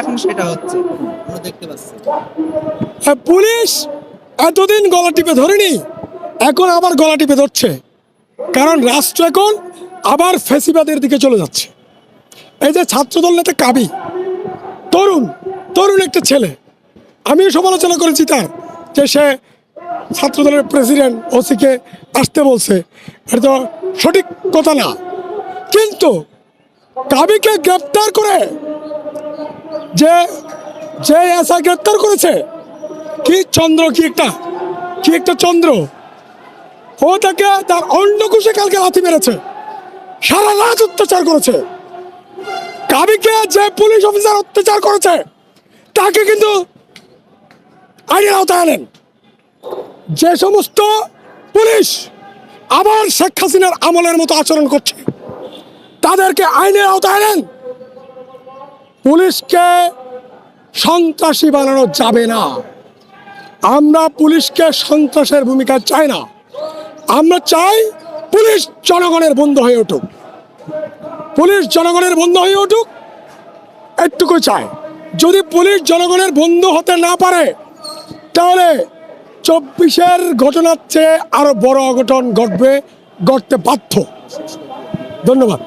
এখন সেটা হচ্ছে। দেখতে পাচ্ছি। হ্যাঁ, পুলিশ এতদিন গলা টিপে ধরেনি এখন আবার গলা টিপে ধরছে। কারণ রাষ্ট্র এখন আবার ফেসিবাদের দিকে চলে যাচ্ছে। এই যে ছাত্রদল নেতা কাবি তরুণ তরুণ একটা ছেলে। আমিও সমালোচনা করেছি তার যে সে ছাত্রদলের প্রেসিডেন্ট ওসিকে আসতে বলছে। এটা তো সঠিক কথা না। কিন্তু কাবিকে গ্রেপ্তার করে যে যে এসা গ্রেপ্তার করেছে, কি চন্দ্র, কি একটা কি একটা চন্দ্র? ও তাকে তার অন্ডকুশে কালকে লাথি মেরেছে। সারা রাত অত্যাচার করেছে। কাবিকে যে পুলিশ অফিসার অত্যাচার করেছে, তাকে কিন্তু আইনের আওতায় আনেন। যে সমস্ত পুলিশ আবার শেখ হাসিনার আমলের মতো আচরণ করছে, তাদেরকে আইনের আওতায় আনেন। পুলিশকে সন্ত্রাসী বানানো যাবে না। আমরা পুলিশকে সন্ত্রাসের ভূমিকা চাই না। আমরা চাই পুলিশ জনগণের বন্ধু হয়ে উঠুক। পুলিশ জনগণের বন্ধু হয়ে উঠুক একটুকু চাই। যদি পুলিশ জনগণের বন্ধু হতে না পারে, তাহলে চব্বিশের ঘটনার চেয়ে আরও বড় অঘটন ঘটবে, ঘটতে বাধ্য। ধন্যবাদ।